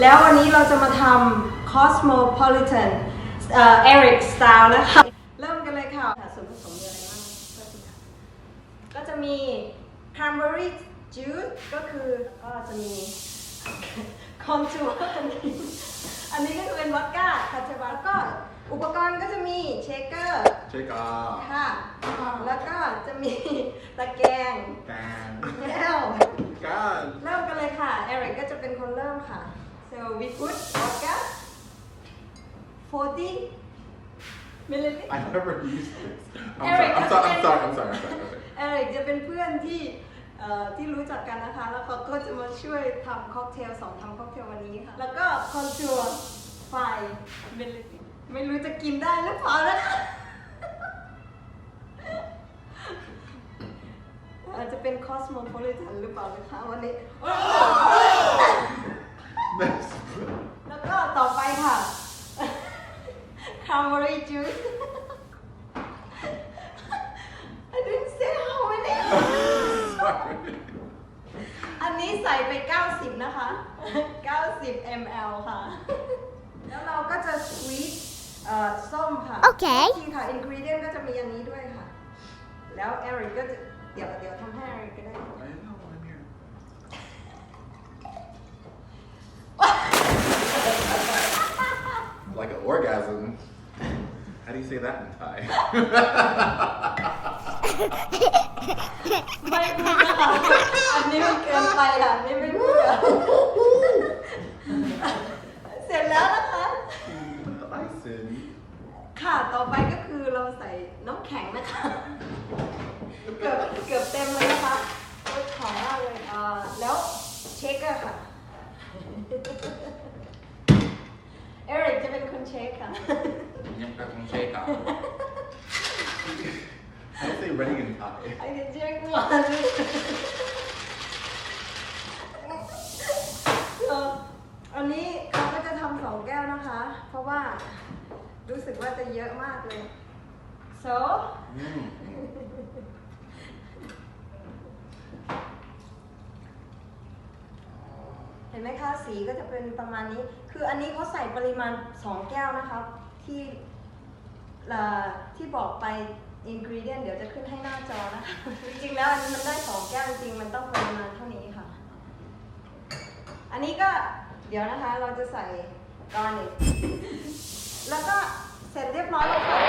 แล้ววันนี้เราจะมาทำ cosmopolitan เอ่อ Eric style นะคะ เริ่มกันเลยค่ะส่วนผสมมีอะไรบ้างก็จะมี cranberry juice ก็คือก็จะมี contour อันนี้อันนี้ก็จะเป็นวอดก้าคาเชวาแล้วก็อุปกรณ์ก็จะมีเชคเกอร์เช็คอะค่ะ แล้วก็จะมีตะแกรงแกนแล้ว การเริ่มกันเลยค่ะเอริกก็จะเป็นคนเริ่มค่ะ so we put vodka 40 milliliters I never used this I'm Eric, sorry I'm sorry I'm sorry I'm sorry I'm sorry I'm sorry เอริกจะเป็นเพื่อนที่เอ่อที่รู้จักกันนะคะ แล้วเขาก็จะมาช่วยทำค็อกเทลสอนทำค็อกเทลวันนี้ค่ะ แล้วก็คอนทัวร์ไฟมิลลิลิตรไม่รู้จะกินได้หรือเปล่านะคะ อา จจะเป็นคอสโมโพลิทันหรือเปล่านะคะวันนี้ Next แล้วก็ต่อไปค่ะ cranberry juice I didn't say how many sorry อันนี้ใส่ไป 90 นะคะ 90 ml ค่ะ แล้วเราก็จะ squeeze เอ่อส้มค่ะ โอเคจริงค่ะ ingredient ก็จะมีอันนี้ด้วยค่ะ แล้ว Eric ก็จะ เดี๋ยวเดี๋ยวทำให้ Eric ก็ได้ I know I'm here like an orgasm how do you say that in Thai ไม่พูดนะคะอันนี้มันเกินไปค่ะอันนี้ไม่พูดอะเสร็จแล้วนะคะ Bison ค่ะ ต่อไปก็คือเราใส่น้ำแข็งนะคะ เกือบเกือบเต็มเลยนะคะโอ้ยหอมมากเลยอ่าแล้วเชคเกอร์ค่ะ เอริกจะเป็นคนเช็คค่ะ ยังกับต้องเช็คอะ How do you say ready in Thai I can check one เอ่ออันนี้เขาก็จะทำสองแก้วนะคะ เพราะว่า รู้สึกว่าจะเยอะมากเลย so อืมเห็นไหมคะสีก็จะเป็นประมาณนี้ คืออันนี้เขาใส่ปริมาณ 2 แก้วนะคะที่เอ่อที่บอกไป ingredient เดี๋ยวจะขึ้นให้หน้าจอนะคะ จริงๆแล้วอันนี้มันได้ 2 แก้วจริงๆมันต้องปริมาณเท่านี้ค่ะ อันนี้ก็เดี๋ยวนะคะเราจะใส่กอนิกแล้วก็ เสร็จเรียบร้อยแล้วค่ะ